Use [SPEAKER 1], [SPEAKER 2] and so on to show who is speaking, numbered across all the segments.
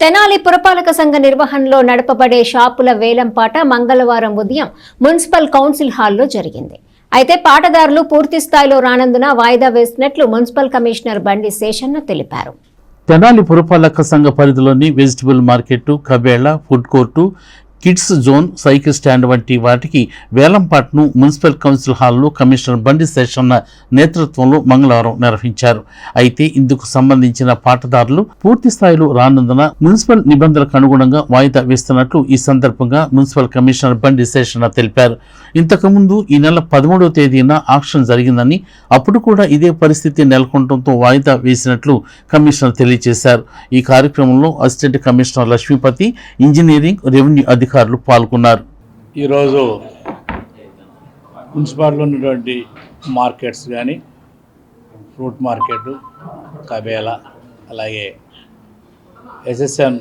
[SPEAKER 1] తెనాలి పురపాలక సంఘ నిర్వహణలో నడపబడే షాపుల వేలంపాట మంగళవారం ఉదయం మున్సిపల్ కౌన్సిల్ హాల్లో జరిగింది. అయితే పాటదారులు పూర్తి స్థాయిలో రానందున వాయిదా వేసినట్లు మున్సిపల్ కమిషనర్ బండి శేషన్న తెలిపారు.
[SPEAKER 2] తెనాలి పురపాలక సంఘ పరిధిలోని vegetable market కబేళ food court kids zone cycle stand వంటి వాటికి వేలంపాట్ను మున్సిపల్ కౌన్సిల్ హాల్లో కమిషనర్ బండి శేషన్న నేతృత్వంలో మంగళవారం నిర్వహించారు. అయితే ఇందుకు సంబంధించిన పాటదారులు పూర్తి స్థాయిలో రానందున మున్సిపల్ నిబంధనలకు అనుగుణంగా వాయిదా వేస్తున్నట్లు ఈ సందర్భంగా మున్సిపల్ కమిషనర్ బండి శేషన్న తెలిపారు. ఇంతకుముందు ఈ నెల పదమూడవ తేదీన ఆక్షన్ జరిగిందని అప్పుడు కూడా ఇదే పరిస్థితి నెలకొనడంతో వాయిదా వేసినట్లు కమిషనర్ తెలియజేశారు. ఈ కార్యక్రమంలో assistant commissioner Lakshmipathi engineering revenue అధికారులు పాల్గొన్నారు.
[SPEAKER 3] ఈరోజు మున్సిపాలిటీలో ఉన్నటువంటి మార్కెట్స్ కానీ ఫ్రూట్ మార్కెట్ కబేలా అలాగే ఎస్ఎస్ఎన్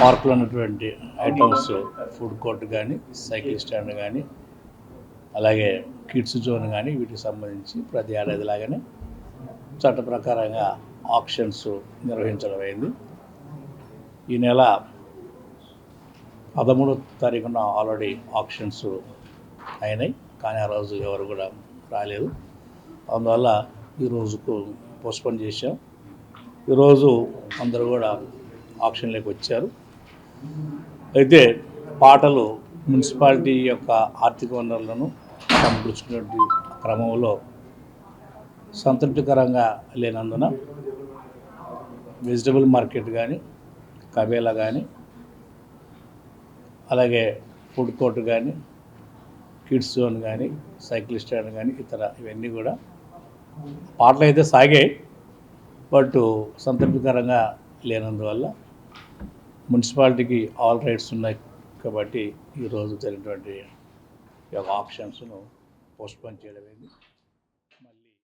[SPEAKER 3] పార్క్లో ఉన్నటువంటి ఐటమ్స్ ఫుడ్ కోర్ట్ కానీ సైకిల్ స్టాండ్ కానీ అలాగే కిడ్స్ జోన్ కానీ వీటికి సంబంధించి ప్రతి ఏడాది లాగానే చట్ట ప్రకారంగా ఆప్షన్స్ నిర్వహించడం అయింది. ఈ నెల పదమూడో తారీఖున ఆల్రెడీ ఆప్షన్స్ అయినాయి. కానీ ఆ రోజు ఎవరు కూడా రాలేదు. అందువల్ల ఈ రోజుకు పోస్ట్పోన్ చేశాం. ఈరోజు అందరూ కూడా ఆప్షన్లోకి వచ్చారు. అయితే పాటలు మున్సిపాలిటీ యొక్క ఆర్థిక వనరులను సమకూర్చుకునే క్రమంలో సంతృప్తికరంగా లేనందున వెజిటబుల్ మార్కెట్ కానీ కబేలా కానీ అలాగే ఫుడ్ కోర్ట్ కానీ కిడ్స్ జోన్ కానీ సైకిల్ స్టాండ్ కానీ ఇతర ఇవన్నీ కూడా పాటలు అయితే సాగాయి. బట్ సంతృప్తికరంగా లేనందువల్ల మున్సిపాలిటీకి ఆల్ రైట్స్ ఉన్నాయి కాబట్టి ఈరోజు జరిగినటువంటి ఈ యొక్క ఆప్షన్స్ను పోస్ట్పోన్ చేయడం